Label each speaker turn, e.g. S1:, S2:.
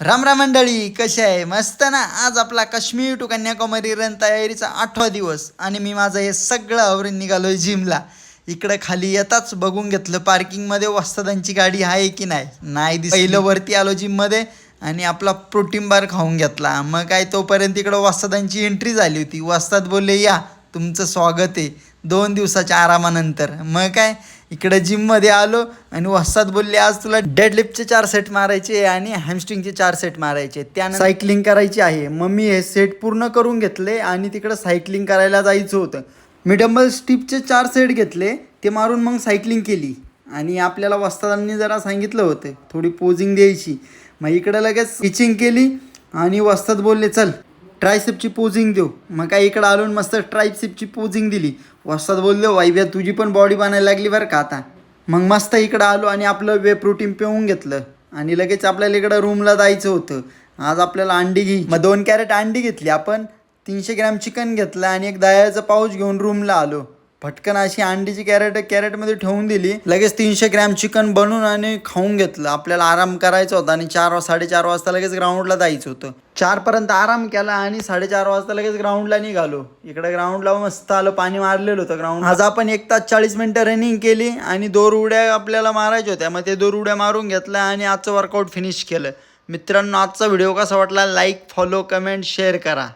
S1: राम राम मंडळी कसे आहे? मस्त ना? आज आपला काश्मीर टू कन्याकुमारी रन तयारीचा आठवा दिवस आणि मी माझं हे सगळं आवरून निघालोय जिमला. इकडं खाली येताच बघून घेतलं पार्किंगमध्ये वस्तादांची गाडी आहे की नाही? नाही दिस पहिलं वरती आलो जिममध्ये आणि आपला प्रोटीन बार खाऊन घेतला. मग काय तोपर्यंत इकडं वस्तादांची एंट्री झाली होती. वस्ताद बोलले या तुमचं स्वागत आहे. दोन दिवसाच्या आरामानंतर. मग काय इकडे जिममध्ये आलो आणि वस्ताद बोलले आज तुला डेडलिफ्टचे चार सेट मारायचे आणि हॅमस्ट्रिंगचे चार सेट मारायचे त्यानं सायकलिंग करायची आहे. मग मी हे सेट पूर्ण करून घेतले आणि तिकडं सायकलिंग करायला जायचं होतं. मी डंबल स्टिपचे चार सेट घेतले ते मारून मग सायकलिंग केली. आणि आपल्याला वस्तादांनी जरा सांगितलं होतं थोडी पोजिंग द्यायची. मग इकडं लगेच पिचिंग केली आणि वस्ताद बोलले चल ट्रायसेपची पोजिंग देऊ. मग काय इकडं आलो मस्त ट्रायसेपची पोजिंग दिली. वस्ताद बोललो वाईब्या तुझी पण बॉडी बनायला लागली बरं का आता? मग मस्त इकडं आलो आणि आपलं वे प्रोटीन पिऊन घेतलं. आणि लगेच आपल्याला इकडं रूमला जायचं होतं. आज आपल्याला अंडी घे मग दोन कॅरेट अंडी घेतली. आपण तीनशे ग्रॅम चिकन घेतलं आणि एक दह्याचं पाऊच घेऊन रूमला आलो. पटकन अशी अंडीची कॅरेट कॅरेटमध्ये ठेवून दिली. लगेच तीनशे ग्रॅम चिकन बनवून आणि खाऊन घेतलं. आपल्याला आराम करायचा होता आणि चार साडेचार वाजता लगेच ग्राउंडला जायचं होतं. चारपर्यंत आराम केला आणि साडेचार वाजता लगेच ग्राउंडला निघालो. इकडे ग्राउंडला मस्त आलं पाणी मारलेलं होतं ग्राउंड आज आपण एक तास चाळीस मिनटं रनिंग केली आणि दोर उड्या आपल्याला मारायच्या होत्या. मग ते दोर उड्या मारून घेतल्या आणि आजचं वर्कआउट फिनिश केलं. मित्रांनो आजचा व्हिडिओ कसा वाटला? लाईक फॉलो कमेंट शेअर करा.